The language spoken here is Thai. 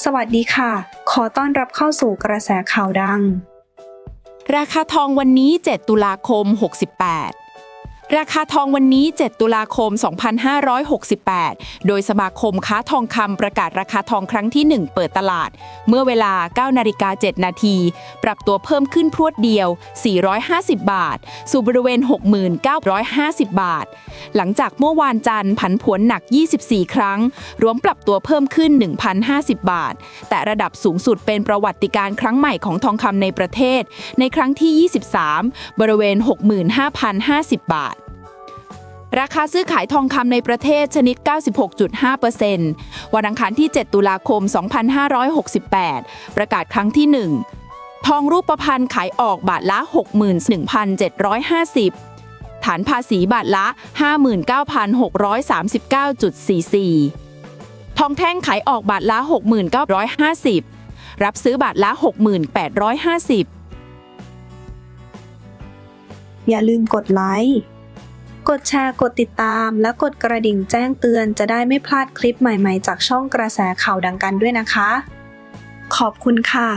สวัสดีค่ะ ขอต้อนรับเข้าสู่กระแสข่าวดัง ราคาทองวันนี้ 7 ตุลาคม 68 ราคาทองวันนี้ 7 ตุลาคม 2568 โดยสมาคมค้าทองคำประกาศราคาทองครั้งที่ 1 เปิดตลาด เมื่อเวลา 9 นาฬิกา 7 นาที ปรับตัวเพิ่มขึ้นพรวดเดียว 450 บาท สู่บริเวณ 6950 บาท หลังจากเมื่อวานจันทร์ผันผวนหนัก 24 ครั้ง รวมปรับตัวเพิ่มขึ้น 1,050 บาท แต่ระดับสูงสุดเป็นประวัติการครั้งใหม่ของทองคำในประเทศ ในครั้งที่ 23 บริเวณ 65,050 บาทราคาซื้อขายทองคำในประเทศชนิด 96.5%วันอังคารที่ 7 ตุลาคม 2568 ประกาศครั้งที่ 1 ทองรูปพรรณขายออกบาทละ 61,750 ฐานภาษีบาทละ 59,639.44 ทองแท่งขายออกบาทละ 6,950 รับซื้อบาทละ 6,850 อย่าลืมกดไลค์กดแชร์กดติดตามและกดกระดิ่งแจ้งเตือนจะได้ไม่พลาดคลิปใหม่ๆ จากช่องกระแสข่าวดังกันด้วยนะคะ ขอบคุณค่ะ